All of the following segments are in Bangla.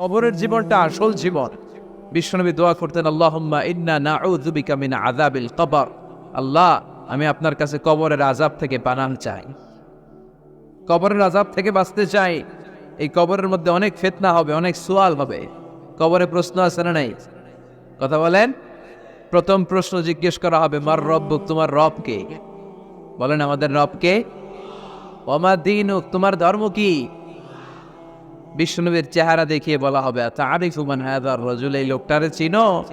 কবরের জীবনটা আসল জীবন। বিশ্বনবী দোয়া করতেন, আল্লাহুম্মা ইন্না নাউযু বিকা মিন আযাবিল কবর। আল্লাহ, আমি আপনার কাছে কবরের আজাব থেকে বানান চাই। কবরের আজাব থেকে বাঁচতে চাই, এই কবরের মধ্যে অনেক ফেতনা হবে, অনেক সোয়াল হবে। কবরে প্রশ্ন আছে না নাই? কথা বলেন। প্রথম প্রশ্ন জিজ্ঞেস করা হবে, মার রব তোমার রব কে? বলেন, আমাদের রব কে? ওমা দিন তোমার ধর্ম কি? বিষ্ণুনবীর চেহারা দেখিয়ে বলা হবে রজুল? এই লোকটারে চিনো?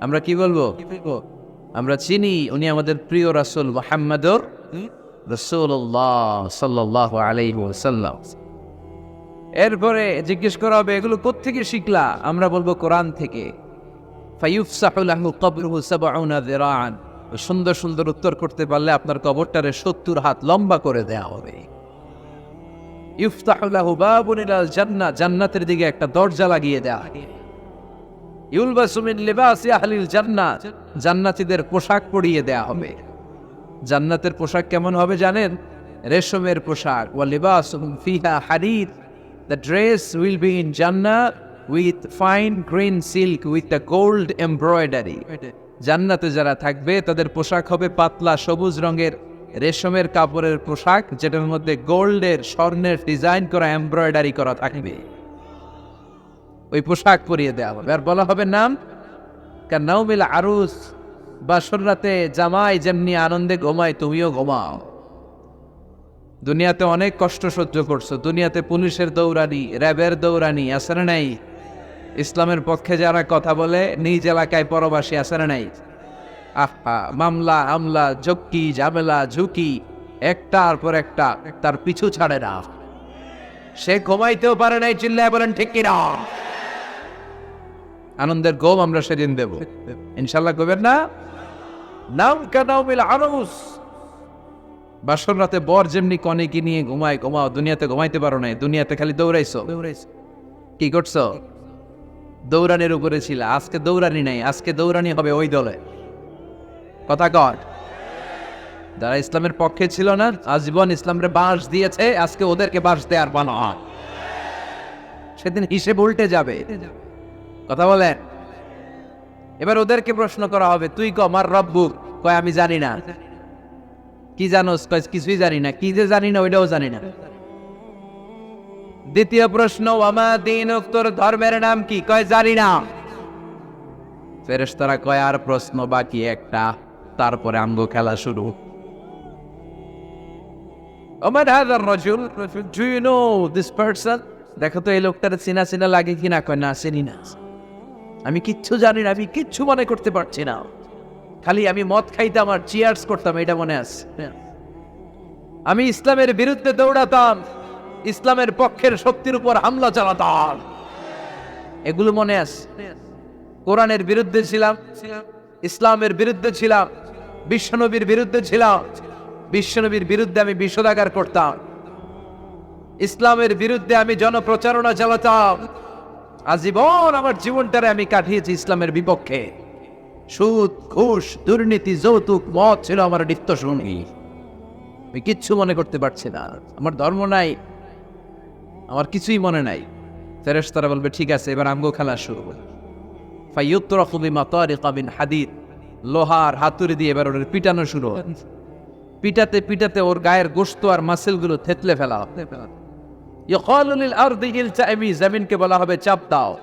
আমরা কি বলব? আমরা চিনি, উনি আমাদের প্রিয় রাসূল মুহাম্মাদুর এরপরে জিজ্ঞেস করা হবে, এগুলো কোত্থেকে শিখলা? আমরা বলব, কোরআন থেকে। সুন্দর সুন্দর উত্তর করতে পারলে আপনার কবরটারে সত্তর হাত লম্বা করে দেয়া হবে। জান্নাহ জান্নাতের দিকে একটা দরজা লাগিয়ে দেয়া ইউলবাসু মিন লিবাসি আহলিল জান্নাতীদের পোশাক পরিয়ে দেয়া হবে। জান্নাতের পোশাক কেমন হবে জানেন? রেশমের পোশাক। ওয়া লিবাসুহুম ফিহা হারির the dress will be in Jannah with fine green silk with the gold embroidery জান্নাতে যারা থাকবে তাদের পোশাক হবে পাতলা সবুজ রঙের রেশমের কাপড়ের পোশাক, যেটার মধ্যে গোল্ডের স্বর্ণের ডিজাইন করা, এমব্রয়ডারি করা থাকবে। ওই পোশাক পরিয়ে দেওয়া হবে। আর বলা হবে নাম? নাউমিল আরুস, বাসর রাতে জামাই যেমনি আনন্দে ঘুমায়, তুমিও ঘুমাও। দুনিয়াতে অনেক কষ্ট সহ্য করছ। দুনিয়াতে পুলিশের দৌড়ানি, র্যাবের দৌড়ানি আছে নাই? ইসলামের পক্ষে যারা কথা বলে, নিজ এলাকায় পরবাসী আছে নাই? আহা মামলা হামলা ঝক্কি ঝামেলা ঝুঁকি একটার পর একটা তার পিছু ছাড়ে না। সে ঘুমাইতেও পারে নাই চিল্লায় বলেন ঠিক কিনা? আনন্দের গোম আমরা সেদিন দেব। ইনশাল্লাহ কবেন না? নাম কানাউমিল আরুস বাসর রাতে বর যেমনি কনেকে নিয়ে ঘুমায় ঘুমাও দুনিয়াতে ঘুমাইতে পারো নাই দুনিয়াতে খালি দৌড়াইছো। কি করছ? দৌড়ানির উপরে ছিল আজকে দৌড়ানি নাই আজকে দৌড়ানি হবে ওই দলে। কথা কর। যারা ইসলামের পক্ষে ছিল না, আজীবন ইসলামের বাঁশ দিয়েছে, আজকে ওদেরকে বাঁশ দেওয়ার বানা সেদিন হিসেব উল্টে যাবে। কথা বলেন। এবার ওদেরকে প্রশ্ন করা হবে, তুই ক আমার কয়, আমি জানি না। কি জানোস? কয়, কিছুই জানি না। কি যে জানি না, ওইটাও জানি না। দ্বিতীয় প্রশ্ন আমা দিন তোর ধর্মের নাম কি? কয়, জানি না। ফেরেশতারা কয়, আর প্রশ্ন বাকি একটা। তারপরে আমগো খেলা শুরু। দেখো তো, এই লোকটার চিনা চিনা লাগে কিনা? কয়, না, চিনি না। আমি কিচ্ছু জানি না, আমি কিচ্ছু মনে করতে পারছি না। খালি আমি মদ খাইতাম আর চিয়ার্স করতাম, এটা মনে আছে। আমি ইসলামের বিরুদ্ধে দৌড়াতাম, ইসলামের পক্ষের শক্তির উপর হামলা চালাতাম। এগুলো মনে আছে? কোরআনের বিরুদ্ধে ছিলাম, ইসলামের বিরুদ্ধে ছিলাম। বিশ্বনবীর বিরুদ্ধে ছিলাম বিশ্বনবীর বিরুদ্ধে আমি বিষোদাগার করতাম। ইসলামের বিরুদ্ধে আমি জনপ্রচারণা চালাতাম। আজীবন আমার জীবনটারে আমি কাটিয়েছি ইসলামের বিপক্ষে। সুদ, ঘুষ, দুর্নীতি, যৌতুক, মদ ছিল আমার নিত্য শুনি আমি কিচ্ছু মনে করতে পারছি না। আমার ধর্ম নাই। আমার কিছুই মনে নাই। ফেরেশতারা বলবে, ঠিক আছে, এবার আমগো খেলা শুরু। ফাইয়ুত্তরাকু বিমা তারিকা মিন হাদিদ। লোহার হাতুড়ি দিয়ে এবার ওর পিটানো শুরু হয়। পিটাতে পিটাতে ওর গায়ের গোশত আর মাসেলগুলো থেতলে ফেলা জমিনকে বলা হবে চাপ দাও।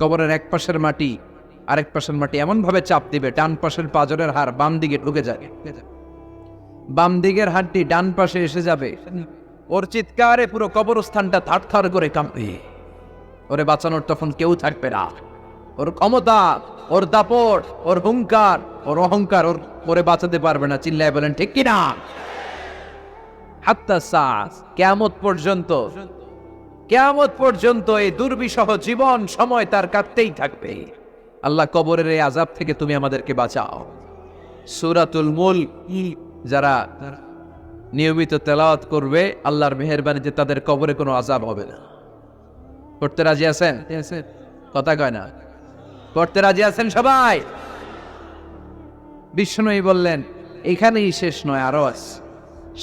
কবরের এক পাশের মাটি, আরেক পাশের মাটি এমন ভাবে চাপ দিবে, ডান পাশের পাজরের হাড় বাম দিকে ঢুকে যাবে। বাম দিকের হাড়টি ডান পাশে এসে যাবে। ওর চিৎকারে পুরো কবরস্থানটা থারথার করে কাঁপবে ওরে বাঁচানোর তখন কেউ থাকবে না। ওর ক্ষমতা, ওর দাপট, ওর হুঙ্কার ওর অহংকার ওর ওরে বাঁচাতে পারবে না। চিল্লায় বলেন, ঠিক কিনা হাত্তা সাস কেমত পর্যন্ত, কেয়ামত পর্যন্ত এই দুর্বিষহ জীবন সময় তার কাটতেই থাকবে। আল্লাহ কবরের এই আজাব থেকে তুমি আমাদেরকে বাঁচাও। সুরাতুল মুল যারা নিয়মিত তেলাওয়াত করবে আল্লাহর মেহরবানিতে তাদের কবরে কোনো আজাব হবে না। পড়তে রাজি আছেন? কথা কয় না। পড়তে রাজি আছেন সবাই? বিষ্ণুই বললেন এখানেই শেষ নয় আরও আছে।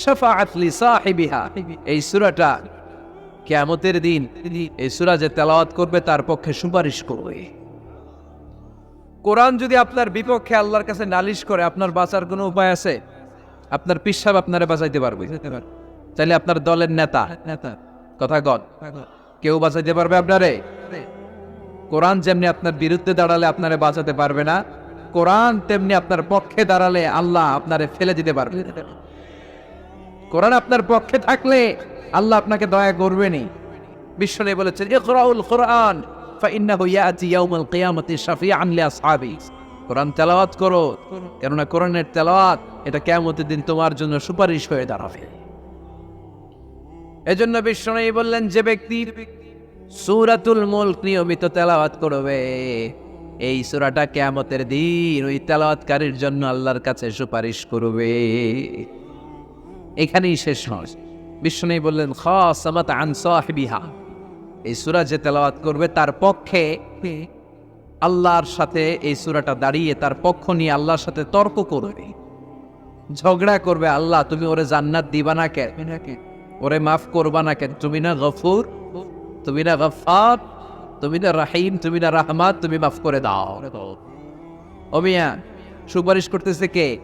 শাফাআত লি সাহিবিহা। এই সূরাটা কিয়ামতের দিন এই সূরা যে তেলাওয়াত করবে তার পক্ষে সুপারিশ করবে। কোরআন যদি আপনার বিপক্ষে আল্লাহর কাছে নালিশ করে আপনার বাঁচার কোনো উপায় আছে? আপনার পিসাব আপনারে বাঁচাইতে পারবে। চাইলে আপনার দলের নেতা। নেতা। কথা কন। কেউ বাঁচাইতে পারবে আপনারে? কোরআন যেমনি আপনার বিরুদ্ধে দাঁড়ালে আপনারে বাঁচাতে পারবে না কোরআন তেমনি আপনার পক্ষে দাঁড়ালে আল্লাহ আপনারে ফেলে দিতে পারবে। কোরআন আপনার পক্ষে থাকলে আল্লাহ আপনাকে দয়া করবেনি বিশ্বনে বলেছেন ইকরাউল কোরআন ফাইন্নাহু ইয়াতি ইয়াউমাল কিয়ামতি শাফিআন লিআসহাবি কোরআন তেলাওয়াত করো। কেননা কোরআনের তেলাওয়াত, এটা কিয়ামতের দিন তোমার জন্য সুপারিশ হয়ে দাঁড়াবে। এজন্য বিশ্বনবী বললেন, যে ব্যক্তি সুরাতুল মুলক নিয়মিত তেলাওয়াত করবে, এই সুরাটা কিয়ামতের দিন ওই তেলাওয়াতকারীর জন্য আল্লাহর কাছে সুপারিশ করবে। এখানেই শেষ নয় বিষ্ণু বললেন খাসামাত আন সাহিবিহা, এই সুরা যে তেলাওয়াত করবে তার পক্ষে আল্লাহর সাথে এই সুরাটা দাঁড়িয়ে তার পক্ষ নিয়ে আল্লাহর সাথে তর্ক করবে। ঝগড়া করবে আল্লাহ তুমি ওরে জান্নাত দিবা না কেন? ওরে মাফ করবা না কেন? তুমি না গফুর তুমি না গফার তুমি না রাহিম তুমি না রাহমাত তুমি মাফ করে দাও। ও মিয়া সুপারিশ করতেছে কে?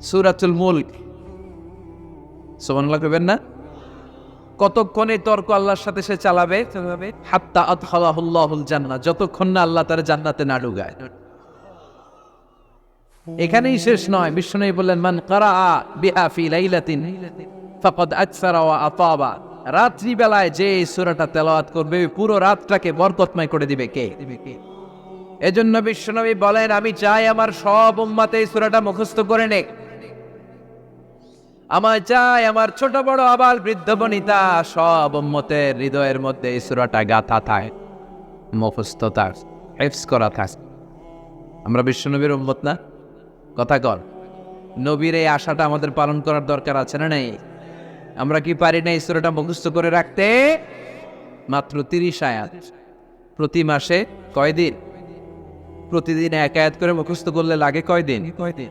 সুরাতুল মুলক। সুবহানাল্লাহ কইবেন না? কতক্ষণ তর্ক আল্লাহর সাথে সে চালাবে? চালাবে হাত্তা আদখালাহুল্লাহুল জান্নাহ, যতক্ষণ না আল্লাহ তার জান্নাতে না ঢুকায়। এখানেই শেষ নয় বিষ্ণু বললেন, মান কারা লাইলাতিন আতাবা। রাত্রি বেলায় যে সূরাটা তেলাওয়াত করবে, পুরো রাতটাকে বরকতময় করে দিবে কে? এজন্য বিশ্বনবী বলেন, আমি চাই আমার সব উম্মাতে এই সূরাটা মুখস্থ করে নেক। আমার চাই আমার ছোট বড় আবার বৃদ্ধ বনিতা, সব উম্মতের হৃদয়ের মধ্যে এই গাথা থাকে মুখস্থ হেফস করা থাক। আমরা বিশ্বনবীর উম্মত না? কথা কর নবীর এই আশাটা আমাদের পালন করার দরকার আছে না নেই? আমরা কি পারি না ঈশ্বরটা মুখস্থ করে রাখতে? মাত্র তিরিশ আয়াত। প্রতি মাসে কয়দিন? প্রতিদিন এক আয়াত করে মুখস্থ করলে লাগে কয়দিন কয়দিন?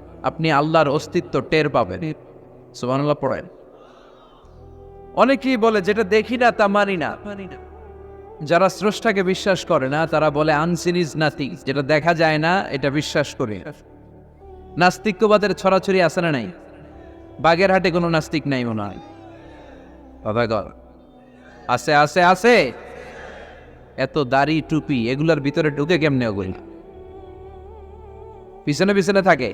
আপনি আল্লাহর অস্তিত্ব টের পাবেন। সুবহানাল্লাহ পড়েন। অনেকেই বলে, যেটা দেখি না, তা মানি না। যারা স্রষ্টাকে বিশ্বাস করে না, তারা বলে, আনসিন ইজ নাথিং যেটা দেখা যায় না, এটা বিশ্বাস করি। নাস্তিক্যবাদের ছড়াছড়ি আছে না নাই? বাগের হাটে কোনো নাস্তিক নাই মনে হয়। বাবা গর, আছে আছে আছে। এত দাড়ি, টুপি, এগুলার ভিতরে ঢুকে কেমনে ওগুলো? পিছনে পিছনে থাকে।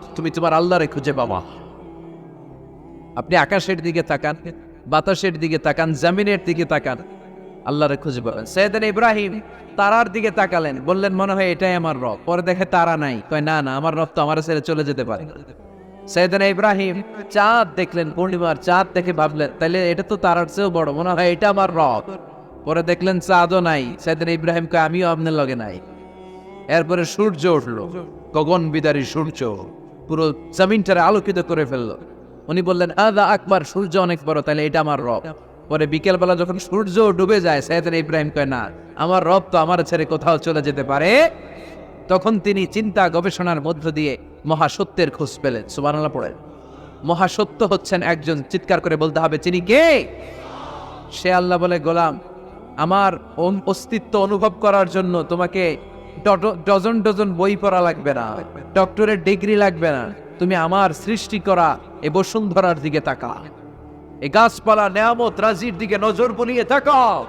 তুমি তোমার আল্লাহরে খুঁজে পাবা। আপনি আকাশের দিকে তাকান, বাতাসের দিকে তাকান, জামিনের দিকে তাকান, আল্লাহরে খুঁজে পাবেন। সৈয়দান ইব্রাহিম তারার দিকে তাকালেন, বললেন, মনে হয় এটাই আমার রব। পরে দেখে তারা নাই। কয়, না না, আমার রব তো আমার ছেড়ে চলে যেতে পারে সৈয়দান ইব্রাহিম চাঁদ দেখলেন, পূর্ণিমার চাঁদ দেখে ভাবলেন, তাইলে এটা তো তারার চেয়েও বড়, মনে হয় এটা আমার রব। পরে দেখলেন, চাঁদও নাই। সৈয়দান ইব্রাহিম কয়, আমিও আপনার লগে নাই। এরপরে সূর্য উঠল। গগন বিদারী সূর্য। পুরো জমিনটারে আলোকিত করে ফেলল। উনি বললেন আদা আকবার, সূর্য অনেক বড় তাহলে এটা আমার রব। পরে বিকেলবেলা যখন সূর্য ডুবে যায় সৈয়দ ইব্রাহিম কয়, না, আমার রব তো আমার ছেড়ে কোথাও চলে যেতে পারে। তখন তিনি চিন্তা গবেষণার মধ্য দিয়ে মহাসত্যের খোঁজ পেলেন। সুবহানাল্লাহ পড়েন। মহাসত্য হচ্ছেন একজন চিৎকার করে বলতে হবে তিনি কে? সে আল্লাহ বলে, গোলাম, আমার অস্তিত্ব অনুভব করার জন্য তোমাকে ডজন ডজন বই পড়া লাগবে না। ডক্টরের ডিগ্রি লাগবে না। তুমি আমার সৃষ্টি করা এ বসুন্ধরার দিকে তাকা এই গাছপালা নেয়ামত রাজির দিকে নজর বুলিয়ে তাকাও।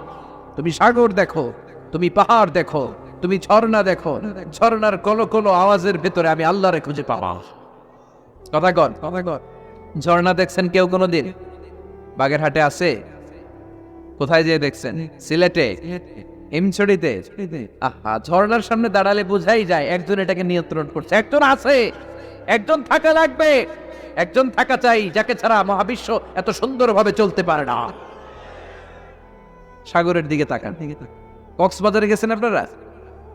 তুমি সাগর দেখো, তুমি পাহাড় দেখো, তুমি ঝর্ণা দেখো। ঝর্ণার কলো কলো আওয়াজের ভেতরে আমি আল্লাহরে খুঁজে পাবা। কথা কর কথা কর ঝর্ণা দেখছেন কেউ কোনো কোনোদিন? বাগেরহাটে আছে? কোথায় যেয়ে দেখছেন? সিলেটে? এমছড়িতে আহা, ঝর্ণার সামনে দাঁড়ালে বোঝাই যায় একজন এটাকে নিয়ন্ত্রণ করছে। একজন আছে, একজন থাকা লাগবে। একজন থাকা চাই যাকে ছাড়া মহাবিশ্ব এত সুন্দরভাবে চলতে পারে না। সাগরের দিকে তাকান। কক্সবাজারে গেছেন আপনারা?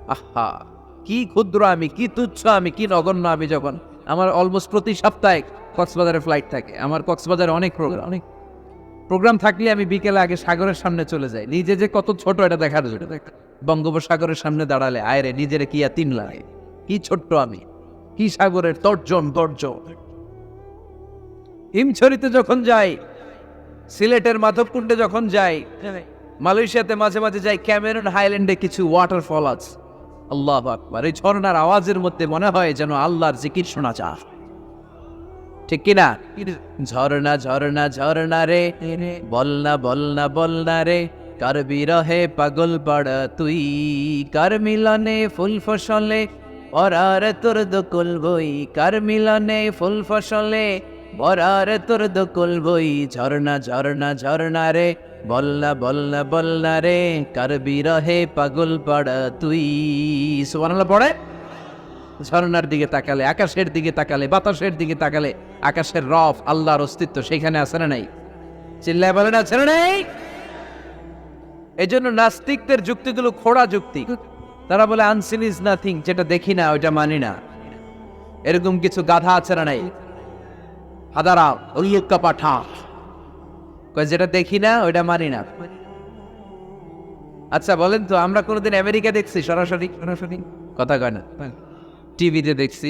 আহা, কি ক্ষুদ্র আমি, কি তুচ্ছ আমি, কি নগণ্য আমি যখন। আমার অলমোস্ট প্রতি সপ্তাহে কক্সবাজারে ফ্লাইট থাকে। আমার কক্সবাজারে অনেক প্রোগ্রাম অনেক প্রোগ্রাম থাকলে আমি বিকেলে আগে সাগরের সামনে চলে যাই। নিজে যে কত ছোট এটা দেখার জন্য। বঙ্গোপসাগরের সামনে দাঁড়ালে আয়রে নিজের কি আর তিন লাগে কি ছোট্ট আমি। কি সাগরের তর্জন তর্জন হিমছড়িতে যখন যাই, সিলেটের মাধবকুণ্ডে যখন যাই, মালয়েশিয়াতে মাঝে মাঝে যাই, ক্যামেরন হাইল্যান্ডে কিছু ওয়াটারফল আছে। আল্লাহ আকবার। এই ঝর্ণার আওয়াজের মধ্যে মনে হয় যেন আল্লাহর জিকির শোনা যায়। ঠিক কিনা? ঝর্ণা ঝর্ণা ঝর্ণা রে। বলনা বলনা বলনা রে। কার বিরহে পাগল পাড়া তুই? কার মিলনে ফুল ফসলে? পরার তোর দকুল বই। কার মিলনে ফুল ফসলে? পরার তোর দকুল বই। ঝর্ণা ঝর্ণা ঝর্ণা রে। বলনা বলনা বলনা রে। কার বিরহে পাগল পাড়া তুই? সুবহানাল্লাহ, পড়ে। ঝর্ণার দিকে তাকালে আকাশের দিকে তাকালে বাতাসের দিকে তাকালে আকাশের রফ আল্লাহর অস্তিত্ব সেখানে আছে না নাই? চিল্লায় বলেন আছে না নাই? এই জন্য নাস্তিকদের যুক্তিগুলো খোড়া যুক্তি। তারা বলে আনসিন ইজ নাথিং যেটা দেখি না ওইটা মানি না। এরকম কিছু গাধা আছে না নাই? হাদারা উল্লুক্কা পাঠা। যেটা দেখি না ওইটা মানি না। আচ্ছা বলেন তো আমরা কোনোদিন আমেরিকা দেখছি সরাসরি? সরাসরি। কথা কয় না। টিভিতে দেখছি,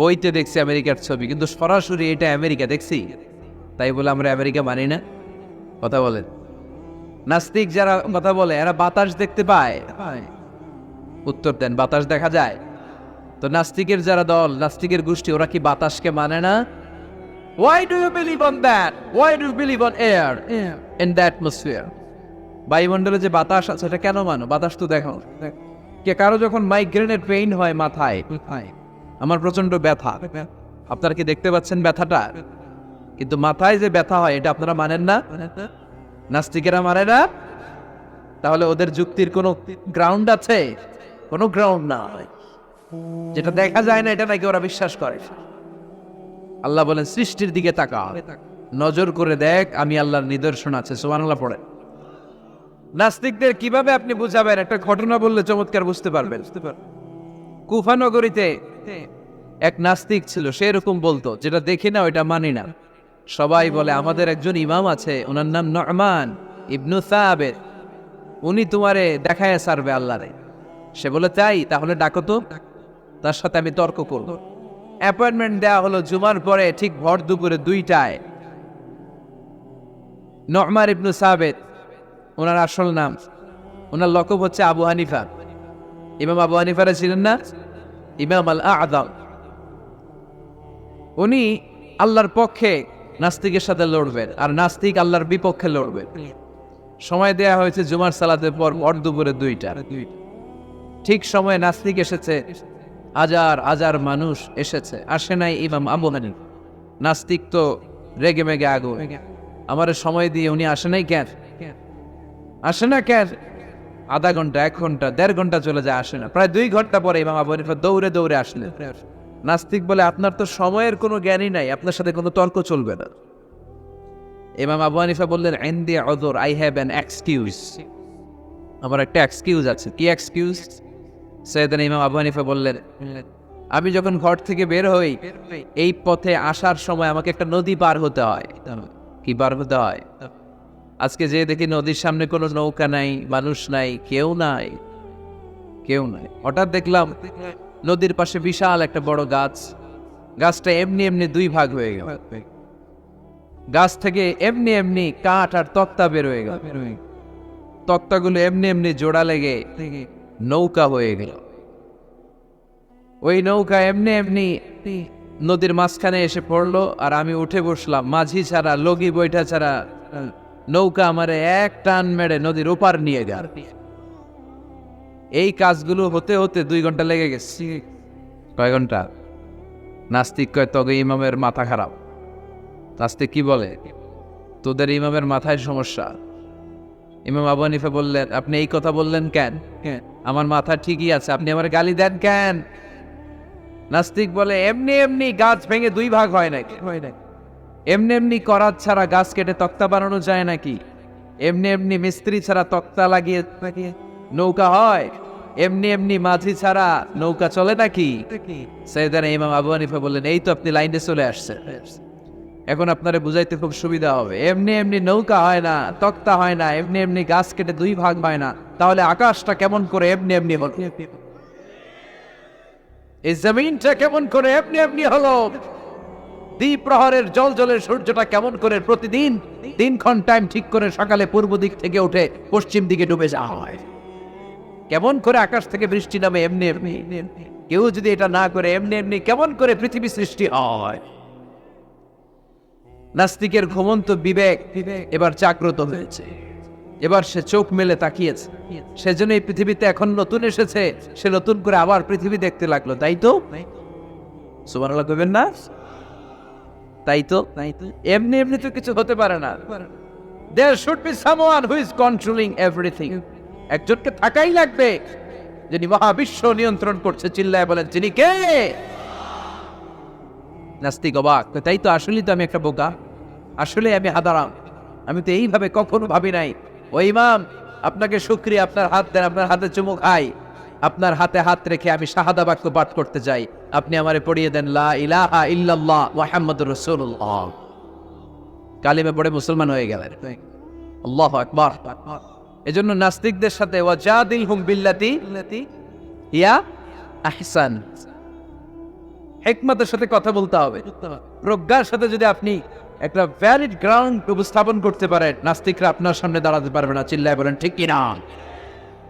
বইতে দেখছি আমেরিকার ছবি, কিন্তু সরাসরি এটা আমেরিকা দেখছি। তাই বলে আমরা আমেরিকা মানি না। কথা বলেন। নাস্তিক যারা কথা বলে, এরা বাতাস দেখতে পায়। উত্তর দেন, বাতাস দেখা যায়। তো নাস্তিকের যারা দল, নাস্তিকের গোষ্ঠী, ওরা কি বাতাসকে মানে না? Why do you believe on that? Why do you believe on air? In the atmosphere? বায়ুমণ্ডলে যে বাতাস আছে, এটা কেন মানো? বাতাস তো দেখো। কে কারও যখন মাইগ্রেনের পেইন হয় মাথায় আমার প্রচণ্ড ব্যথা। আপনারা কি দেখতে পাচ্ছেন ব্যথাটা? কিন্তু মাথায় যে ব্যথা হয়, এটা আপনারা মানেন না? নাস্তিকেরা মানে না? তাহলে ওদের যুক্তির কোনো গ্রাউন্ড আছে? কোনো গ্রাউন্ড না হয় যেটা দেখা যায় না, এটা নাকি ওরা বিশ্বাস করে। আল্লাহ বলেন, সৃষ্টির দিকে তাকা নজর করে দেখ, আমি আল্লাহর নিদর্শন আছে। সুবহানাল্লাহ পড়ে নাস্তিকদের কীভাবে আপনি বুঝাবেন? একটা ঘটনা বললে চমৎকার বুঝতে পারবেন। কুফা নগরীতে এক নাস্তিক ছিল সে এরকম বলতো যেটা দেখি না ওইটা মানি না। সবাই বলে আমাদের একজন ইমাম আছে ওনার নাম নরমান ইবনু সাহাবের উনি তোমারে দেখায় সারবে আল্লাহরে। সে বলে তাই? তাহলে ডাকো তো। তার সাথে আমি তর্ক করব। অ্যাপয়েন্টমেন্ট দেওয়া হলো জুমার পরে ঠিক ভর দুপুরে দুইটায়। নরমার ইবনু সাবেদ ওনার আসল নাম। ওনার লকব হচ্ছে আবু হানিফা। ইমাম আবু হানিফারা ছিলেন না? ইমাম আল আদম উনি আল্লাহর পক্ষে নাস্তিকের সাথে লড়বেন আর নাস্তিক আল্লাহর বিপক্ষে লড়বেন। সময় দেয়া হয়েছে জুমার সালাতের পর দুপুরে দুইটা ঠিক সময়ে নাস্তিক এসেছে। হাজার হাজার মানুষ এসেছে। আসে নাই ইমাম আবু হানিফ। নাস্তিক তো রেগে মেগে আগো আমার সময় দিয়ে উনি আসে নাই কেন? আসে না কেন আধা ঘণ্টা, এক ঘণ্টা, দেড় ঘণ্টা চলে যায়, আসে না। প্রায় দুই ঘণ্টা পরে ইমাম আবু হানিফা দৌড়ে দৌড়ে আসলেন নাস্তিক বলে আপনার তো সময়ের কোনো জ্ঞানই নাই, আপনার সাথে কোনো তর্ক চলবে না। ইমাম আবু হানিফা বললেন and the other I have an excuse. আমার একটা এক্সকিউজ আছে। কি এক্সকিউজ? সৈয়দান ইমাম আবু হানিফা বললেন, আমি যখন ঘর থেকে বের হই, এই পথে আসার সময় আমাকে একটা নদী পার হতে হয়। কি পার হতে হয়? আজকে যে দেখি নদীর সামনে কোনো নৌকা নাই, মানুষ নাই, কেউ নাই কেউ নাই। হঠাৎ দেখলাম নদীর পাশে বিশাল একটা বড় গাছ। গাছটা এমনি এমনি দুই ভাগ হয়ে গেল। গাছ থেকে এমনি এমনি কাঠ আর তক্তা বের হয়ে গেল। তক্তাগুলো এমনি এমনি জোড়া লেগে নৌকা হয়ে গেল। ওই নৌকা এমনি এমনি নদীর মাঝখানে এসে পড়ল আর আমি উঠে বসলাম। মাঝি ছাড়া, লগি বৈঠা ছাড়া নৌকা আমারে এক টান মেরে নদীর ওপার নিয়ে গেল এই কাজগুলো হতে হতে দুই ঘণ্টা লেগে গেছে। কয় ঘণ্টা? নাস্তিক কয় তবে ইমামের মাথা খারাপ। নাস্তিক কি বলে? তোদের ইমামের মাথায় সমস্যা। ইমাম আবু হানিফা বললেন আপনি এই কথা বললেন কেন? আমার মাথা ঠিকই আছে। আপনি আমার গালি দেন কেন? নাস্তিক বলে এমনি এমনি গাছ ভেঙে দুই ভাগ হয় নাকি? হয় নাকি? এমনি এমনি করাত ছাড়া গাছ কেটে তক্তা বানানো যায় নাকি? এমনি এমনি মিস্ত্রি ছাড়া তক্তা লাগিয়ে লাগিয়ে নৌকা হয়? এমনি এমনি মাঝি ছাড়া নৌকা চলে নাকি? সৈয়দান ইমাম আবু হানিফা বললেন, এই তো আপনি লাইনে চলে আসছেন। এখন আপনারা বুঝাইতে খুব সুবিধা হবে। এমনি এমনি নৌকা হয় না, তক্তা হয় না, এমনি এমনি গাছ কেটে দুই ভাগ হয় না। তাহলে আকাশটা কেমন করে এমনি এমনি হলো? এই জমিনটা কেমন করে এমনি এমনি হলো? দ্বীপ প্রহরের জল জলের সূর্যটা কেমন করে প্রতিদিন তিনক্ষণ টাইম ঠিক করে সকালে পূর্ব দিক থেকে উঠে পশ্চিম দিকে ডুবে যাওয়া হয়। কেমন করে আকাশ থেকে বৃষ্টি নামে এমনি এমনি কেউ যদি এটা না করে এমনি এমনি কেমন করে পৃথিবী সৃষ্টি হয়? নাস্তিকের ঘুমন্ত বিবেক এবার জাগ্রত হয়েছে। এবার সে চোখ মেলে তাকিয়েছে। সেজন্য এই পৃথিবীতে এখন নতুন এসেছে। সে নতুন করে আবার পৃথিবী দেখতে লাগল, তাই তো? সুমান কইবেন না? তাই তো? তাই তো? এমনি এমনি তো কিছু হতে পারে না। There should be someone who is controlling everything একজনকে থাকাই লাগবে। যিনি মহাবিশ্ব নিয়ন্ত্রণ করছে, চিল্লায় বলেন, যিনি কে? নাস্তিক অবাক। তাই তো আসলেই তো আমি একটা বোকা। আসলে আমি হাদারাম। আমি তো এইভাবে কখনো ভাবি নাই। ও ইমাম, আপনাকে শুক্রিয়া, আপনার হাত দেন, আপনার হাতে চুমু খাই। আপনার হাতে হাত রেখে আমি শাহাদা বাক্য পাঠ করতে যাই। আপনি আমারে পড়িয়ে দেন, লা ইলাহা ইল্লাল্লাহ মুহাম্মাদুর রাসূলুল্লাহ। কালিমে পড়ে মুসলমান হয়ে গেলেন। আল্লাহু আকবার। এজন্য নাস্তিকদের সাথে ওয়াজাদিল হুম বিল্লাতি ইয়া আহসান। হেকমতের সাথে কথা বলতে হবে। প্রজ্ঞার সাথে যদি আপনি একটা ভ্যালিড গ্রাউন্ড উপস্থাপন করতে পারেন, নাস্তিকরা আপনার সামনে দাঁড়াতে পারবে না। চিল্লায় বলেন, ঠিক কিনা?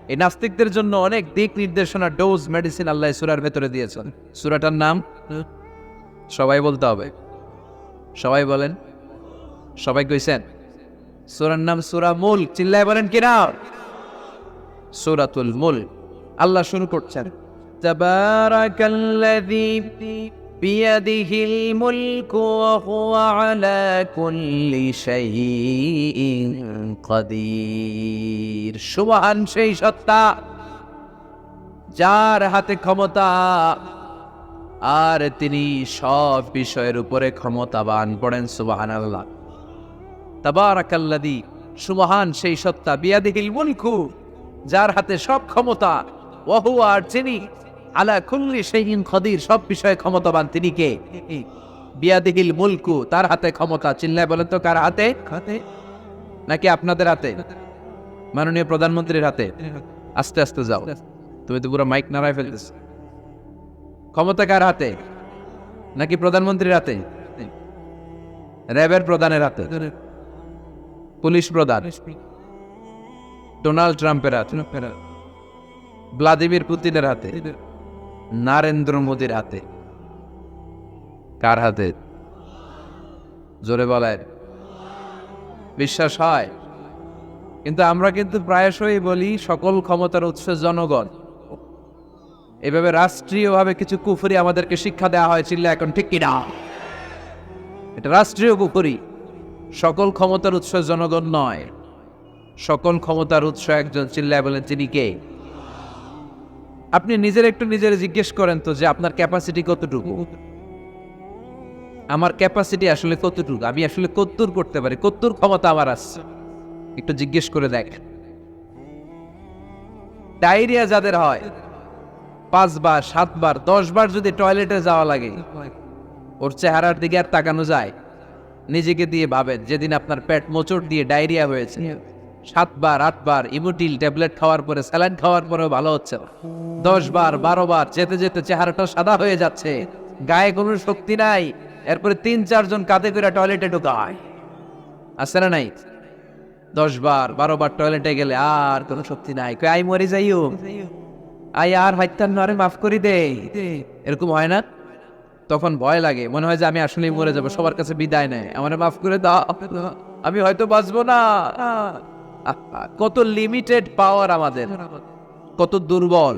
এই নাস্তিকদের জন্য অনেক দিক নির্দেশনা ডোজ মেডিসিন আল্লাহ সুরার ভেতরে দিয়েছেন সুরাটার নাম সবাই বলতে হবে সবাই বলেন সবাই কইছেন সুরার নাম সুরা মুল চিল্লায় বলেন কিনা সুরাতুল মুল আল্লাহ শুরু করছেন تبارك الذي بيده الملك وهو على كل شيء قدير সুবহান সেই সত্তা যার হাতে ক্ষমতা আর তিনি সব বিষয়ের উপরে ক্ষমতাবান পড়েন সুবাহান আল্লাহ তাবারাকাল্লাদি সুবহান সেই সত্তা বিয়াদিহিল মুলকু যার হাতে সব ক্ষমতা ওহু আর যিনি আলা কুল্লি শাইইন খদির সব বিষয়ে ক্ষমতাবান তিনি কে? বিয়াদিহিল মুলকু তার হাতে ক্ষমতা। চিল্লায় বলেন তো কার হাতে? হাতে নাকি আপনাদের হাতে? মাননীয় প্রধানমন্ত্রীর হাতে। আস্তে আস্তে যাও। তুমি তো পুরো মাইক নাড়ায় ফেলতেছ। ক্ষমতা কার হাতে? নাকি প্রধানমন্ত্রীর হাতে? র্যাবের প্রধানের হাতে। পুলিশ প্রধান। ডোনাল্ড ট্রাম্পের হাতে। ভ্লাদিমির পুতিনের হাতে। নরেন্দ্র মোদীর হাতে। কার হাতে? জোরে বলেন। বিশ্বাস হয়? কিন্তু আমরা কিন্তু প্রায়শই বলি সকল ক্ষমতার উৎস জনগণ। এভাবে রাষ্ট্রীয়ভাবে কিছু কুফরি আমাদেরকে শিক্ষা দেওয়া হয় চিল্লা এখন ঠিক কিনা? এটা রাষ্ট্রীয় কুফরি। সকল ক্ষমতার উৎস জনগণ নয়। সকল ক্ষমতার উৎস একজন চিল্লায় বলেন, তিনি কে? আপনি নিজের একটু নিজের জিজ্ঞেস করেন তো যে আপনার ক্যাপাসিটি কতটুকু? আমার ক্যাপাসিটি আসলে কতটুকু? আমি আসলে কত্তর করতে পারি কত্তর ক্ষমতা আমার আছে। একটু জিজ্ঞেস করে দেখ ডায়রিয়া যাদের হয়, পাঁচবার, সাতবার, দশবার যদি টয়লেটে যাওয়া লাগে, ওর চেহারার দিকে আর তাকানো যায়। নিজেকে দিয়ে ভাবেন, যেদিন আপনার পেট মোচড় দিয়ে ডায়রিয়া হয়েছে। সাতবার, আটবার ইমোটিল ট্যাবলেট খাওয়ার পরে, স্যালাইন খাওয়ার পরেও ভালো হচ্ছে না। দশ বার বারো বার যেতে যেতে চেহারাটা সাদা হয়ে যাচ্ছে। গায়ে কোনো শক্তি নাই। এরপরে তিন, চারজন কাঁধে করে টয়লেটে ঢুকায় আছে না নাই? দশ বার বারো বার টয়লেটে গেলে আর কোনো শক্তি নাই। কই আই মরে যাইও। আই আর হাইতার নরে, মাফ করি দে। এরকম হয় না? তখন ভয় লাগে। মনে হয় যে আমি আসলেই মরে যাব। সবার কাছে বিদায় নেয়। আমার মাফ করে দাও। আমি হয়তো বাঁচবো না। কত লিমিটেড পাওয়ার আমাদের। কত দুর্বল।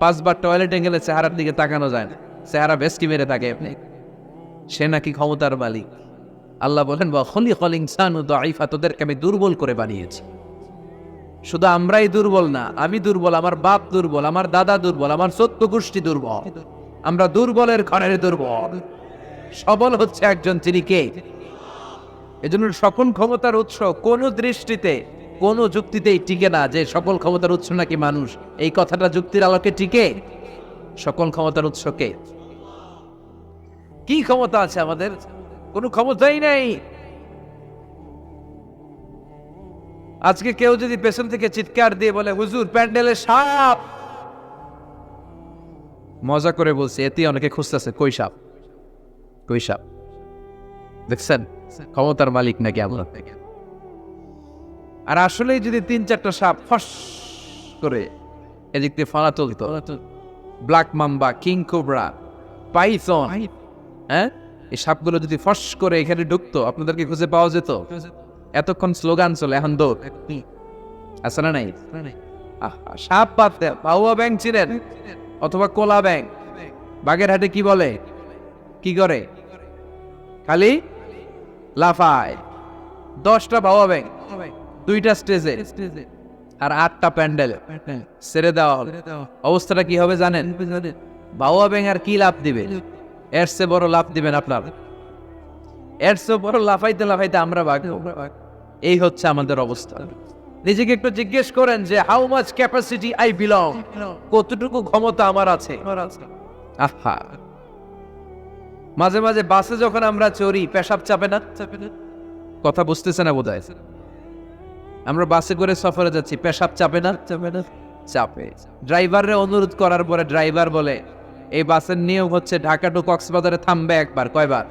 পাঁচবার টয়লেটে গেলে চেহারার দিকে তাকানো যায় না। চেহারা বেস্টি মেরে থাকে সে নাকি ক্ষমতার মালিক। আল্লাহ বলেন বা খলি খলিং সানু দাইফা তোদেরকে আমি দুর্বল করে বানিয়েছি। শুধু আমরাই দুর্বল না আমি দুর্বল আমার বাপ দুর্বল আমার দাদা দুর্বল আমার সত্য গোষ্ঠী দুর্বল। আমরা দুর্বলের ঘরের দুর্বল। সবল হচ্ছে একজন তিনি কে? এজন্য সকল ক্ষমতার উৎস কোন দৃষ্টিতে, কোন যুক্তিতেই টিকে না যে সকল ক্ষমতার উৎস নাকি মানুষ। এই কথাটা যুক্তির আলোকে টিকে। সকল ক্ষমতার উৎস কে? কি ক্ষমতা আছে আমাদের? কোনো ক্ষমতাই নাই। আজকে কেউ যদি পেছন থেকে চিৎকার দিয়ে বলে, হুজুর, প্যান্ডেলে সাপ! মজা করে বলছে এতে অনেকে খুঁজতেছে, কই সাপ? কই সাপ? দেখছেন? ক্ষমতার মালিক নাকি আপনার থেকে। আর আসলে যদি তিন চারটা সাপ ফস করে এদিক দিয়ে ফানা তুলতো black mamba king cobra python হ্যাঁ? এই সাপগুলো যদি ফস করে এখানে ঢুকতো আপনাদেরকে খুঁজে পাওয়া যেত। এতক্ষণ স্লোগান চলে এখন দৌড়। আছে না নাই? সাপ দেন বাহুয়া ব্যাংক ছিলেন অথবা কোলা ব্যাংক। বাগেরহাটে কি বলে? কি করে? খালি লাফায়। দশটা বাহুয়া ব্যাংক দুইটা স্টেজে। আর আটটা প্যান্ডেল। ছেড়ে দেওয়া হলো। অবস্থাটা কি হবে জানেন? বাহুয়া ব্যাংক আর কি লাভ দিবে? এর চেয়ে বড় লাভ দিবেন আপনার। এর চেয়ে বড় লাফাইতে লাফাইতে আমরা বাঘ। এই হচ্ছে আমাদের অবস্থা। নিজেকে একটু জিজ্ঞেস করেন যে how much capacity I belong কতটুকু ক্ষমতা আমার আছে। আহা। মাঝে মাঝে বাসে যখন আমরা চড়ি, পেশাব চাপে না? চাপে না কথা বুঝতেছে না বোধ আমরা বাসে করে সফরে যাচ্ছি, পেশাব চাপে না? চাপে। না চাপে ড্রাইভারে অনুরোধ করার পরে ড্রাইভার বলে, এই বাসের নিয়ম হচ্ছে ঢাকা টু কক্সবাজারে থামবে একবার, কয়বার?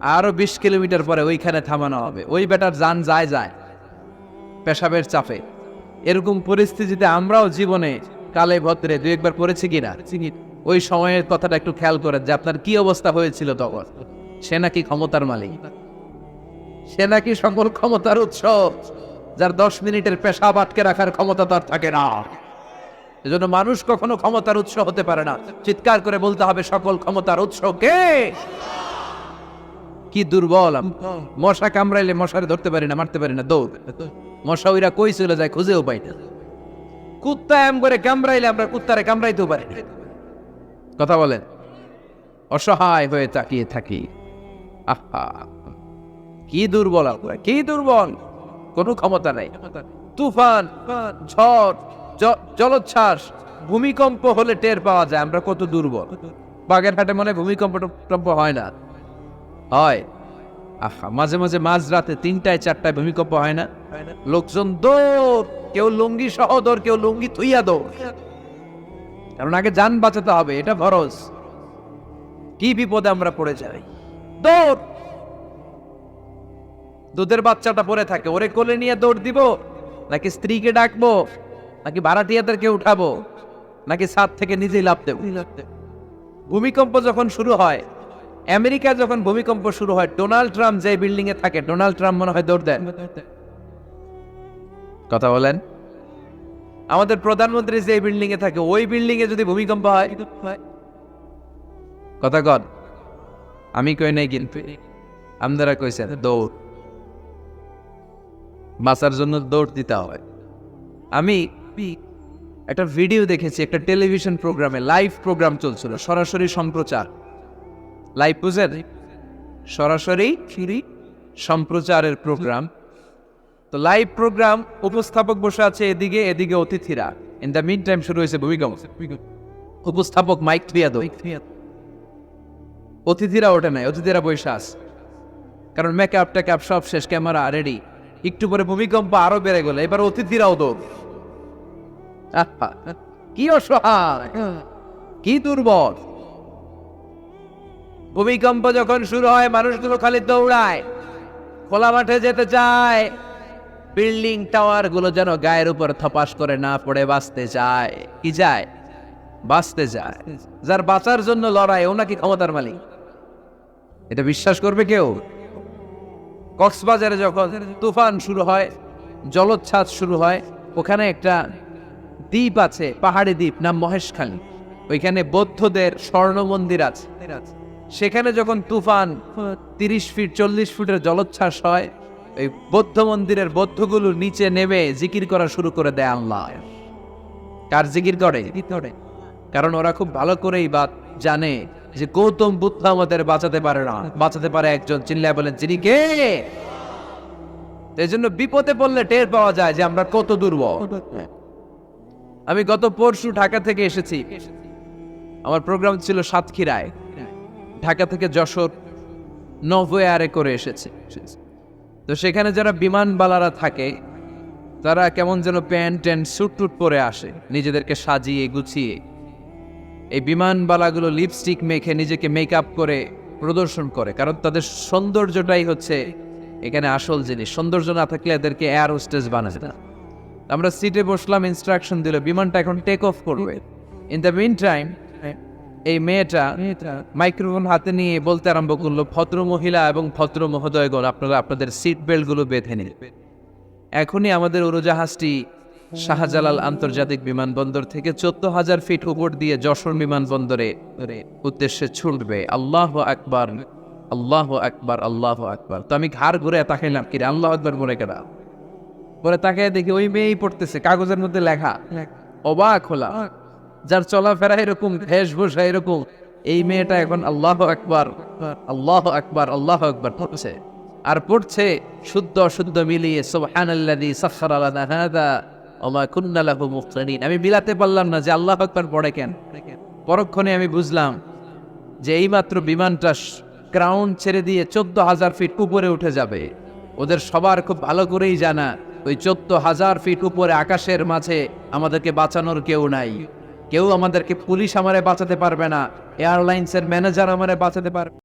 আরও বিশ কিলোমিটার পরে ওইখানে থামানো হবে। ওই বেটার যান যায় যায়। পেশাবের চাপে। এরকম পরিস্থিতিতে আমরাও জীবনে কালে ভদ্রে দু একবার পড়েছি কিনা? ওই সময়ের কথাটা একটু খেয়াল করেন যে আপনার কি অবস্থা হয়েছিল তখন? সে নাকি ক্ষমতার মালিক। সে নাকি সকল ক্ষমতার উৎস, যার দশ মিনিটের পেশাব আটকে রাখার ক্ষমতা তার থাকে না। এজন্য মানুষ কখনো ক্ষমতার উৎস হতে পারে না। চিৎকার করে বলতে হবে, সকল ক্ষমতার উৎস কে? কি দুর্বল মশা কামড়াইলে মশারে ধরতে পারি না, মারতে পারি না, দৌড়। মশা ওইরা কই চলে যায় খুঁজেও পাই না। কুত্তা এম করে কামড়াইলে আমরা কুত্তারে কামড়াইতেও পারি না। কথা বলেন। অসহায় হয়ে তাকিয়ে থাকি। আহা, কি দুর্বল কি দুর্বল। কোনো ক্ষমতা নাই। তুফান, ঝড় জলোচ্ছ্বাস, ভূমিকম্প হলে টের পাওয়া যায়, আমরা কত দুর্বল। বাগেরহাটে মনে ভূমিকম্প টম্প হয় না। হয়। আহা, মাঝে মাঝে মাঝ রাতে তিনটায় চারটায় ভূমিকম্প হয় না। লোকজন দৌড়, কেউ লুঙ্গি সহ দৌড়, কেউ লুঙ্গি থুইয়া দৌড়। কারণ আগে যান বাঁচাতে হবে এটা ভরস কি বিপদে আমরা পড়ে যাই? দৌড়! দুধের বাচ্চাটা পড়ে থাকে ওরে কোলে নিয়ে দৌড় দিব? নাকি স্ত্রীকে ডাকবো? নাকি ভাড়াটিয়াদেরকে উঠাবো? নাকি ছাদ থেকে নিজেই লাভ দেবো? ভূমিকম্প যখন শুরু হয় আমেরিকা যখন ভূমিকম্প শুরু হয় ডোনাল্ড ট্রাম্প যে বিল্ডিং এ থাকে ডোনাল্ড ট্রাম্প মনে হয় দৌড় দেন। কথা বলেন। আমাদের প্রধানমন্ত্রী যে বিল্ডিং এ থাকে, ওই বিল্ডিং এ যদি ভূমিকম্প হয়। কথা কন। আমি কই নাই কিন্তু, আপনারা কইছেন দৌড়। বাঁচার জন্য দৌড় দিতে হয়। আমি একটা ভিডিও দেখেছি, একটা টেলিভিশন প্রোগ্রামে লাইভ প্রোগ্রাম চলছিল, সরাসরি সম্প্রচার। লাইভ বুঝেন? সরাসরি সম্প্রচারের প্রোগ্রাম তো লাইভ প্রোগ্রাম উপস্থাপক বসে আছে এদিকে এদিকে অতিথিরা। ইন দ্য মিন টাইম শুরু হয়েছে ভূমিকম্প। উপস্থাপক মাইক থুইয়া দো অতিথিরা ওঠে নাই, অতিথিরা বৈশা আছে। কারণ মেকআপ টেকআপ সব শেষ, ক্যামেরা রেডি একটু পরে ভূমিকম্প আরও বেড়ে গেল, এবার অতিথিরাও দৌড়। কি অসহায়, কি দুর্বল। ভূমিকম্প যখন শুরু হয়, মানুষগুলো খালি দৌড়ায়। খোলা মাঠে যেতে চায়। বিল্ডিং টাওয়ারগুলো যেন গায়ের উপর থপাস করে না পড়ে, বাঁচতে চায় কি যায়? বাঁচতে যায়। যার বাঁচার জন্য লড়াই, ও নাকি ক্ষমতার মালিক। এটা বিশ্বাস করবে কেউ? কক্সবাজারে যখন তুফান শুরু হয়, জলোচ্ছ্বাস শুরু হয়, ওখানে একটা দ্বীপ আছে, পাহাড়ি দ্বীপ, নাম মহেশখালী ওইখানে বৌদ্ধদের স্বর্ণ মন্দির আছে। সেখানে যখন তুফান তিরিশ ফিট, চল্লিশ ফুটের জলোচ্ছ্বাস হয় ওই বৌদ্ধ মন্দিরের বৌদ্ধগুলো নিচে নেমে জিকির করা শুরু করে দেয় আল্লাহ। কার জিকির করে? কারণ ওরা খুব ভালো করেই বা জানে যে গৌতম বুদ্ধ আমাদের বাঁচাতে পারে না। বাঁচাতে পারে একজন চিল্লায় বলেন যিনি কে? এই জন্য বিপদে পড়লে টের পাওয়া যায় যে আমরা কত দুর্বল। আমি গত পরশু ঢাকা থেকে এসেছি। আমার প্রোগ্রাম ছিল সাতক্ষীরায়। ঢাকা থেকে যশোর নভোয়ারে করে এসেছে। তো সেখানে যারা বিমানবালারা থাকে, তারা কেমন যেন প্যান্ট ট্যান্ট স্যুট টুট পরে আসে, নিজেদেরকে সাজিয়ে গুছিয়ে। এই বিমানবালাগুলো লিপস্টিক মেখে নিজেকে মেকআপ করে প্রদর্শন করে, কারণ তাদের সৌন্দর্যটাই হচ্ছে এখানে আসল জিনিস। সৌন্দর্য না থাকলে এদেরকে এয়ার হোস্টেজ বানায় না। আমরা সিটে বসলাম ইনস্ট্রাকশন দিল, বিমানটা এখন টেক অফ করবে। ইন দ্য মিন টাইম এই মেয়েটা মাইক্রোফোন হাতে নিয়ে বলতে আরম্ভ করল ভদ্র মহিলা এবং ভদ্র মহোদয়গণ আপনারা আপনাদের সিট বেল্টগুলো বেঁধে নিন। এখনই আমাদের উড়োজাহাজটি শাহজালাল আন্তর্জাতিক বিমানবন্দর থেকে চোদ্দ হাজার ফিট উপর দিয়ে যশোর বিমানবন্দরে উদ্দেশ্যে ছুটবে। আল্লাহ আকবার আল্লাহ আকবার আল্লাহ আকবার। তো আমি ঘাড় ঘুরে তাকাইলাম কিরে আল্লাহ আকবার মনে কেনা পরে তাকে দেখি ওই মেয়েই পড়তেছে কাগজের মধ্যে লেখা। অবাক হলাম। যার চলাফেরা এরকম বেশভূষা এরকম, এই মেয়েটা এখন আল্লাহ আকবার আল্লাহ আকবার আল্লাহ আকবার পড়ছে। আর পড়ছে শুদ্ধ অশুদ্ধ মিলিয়ে, সুবহানাল্লাযী সাখখারা লানা হাযা ওমা কুন্না লাহু মুকরিনিন আমি বিলাতে পারলাম না যে আল্লাহ আকবার পড়ে কেন। পরক্ষণে আমি বুঝলাম যে এইমাত্র বিমানটা গ্রাউন্ড ছেড়ে দিয়ে চোদ্দ হাজার ফিট উপরে উঠে যাবে। ওদের সবার খুব ভালো করেই জানা, ওই চোদ্দ হাজার ফিট উপরে আকাশের মাঝে আমাদেরকে বাঁচানোর কেউ নাই। কেউ আমাদেরকে পুলিশ আমারে বাঁচাতে পারবে না এয়ারলাইন্সের ম্যানেজার আমারে বাঁচাতে পারবে।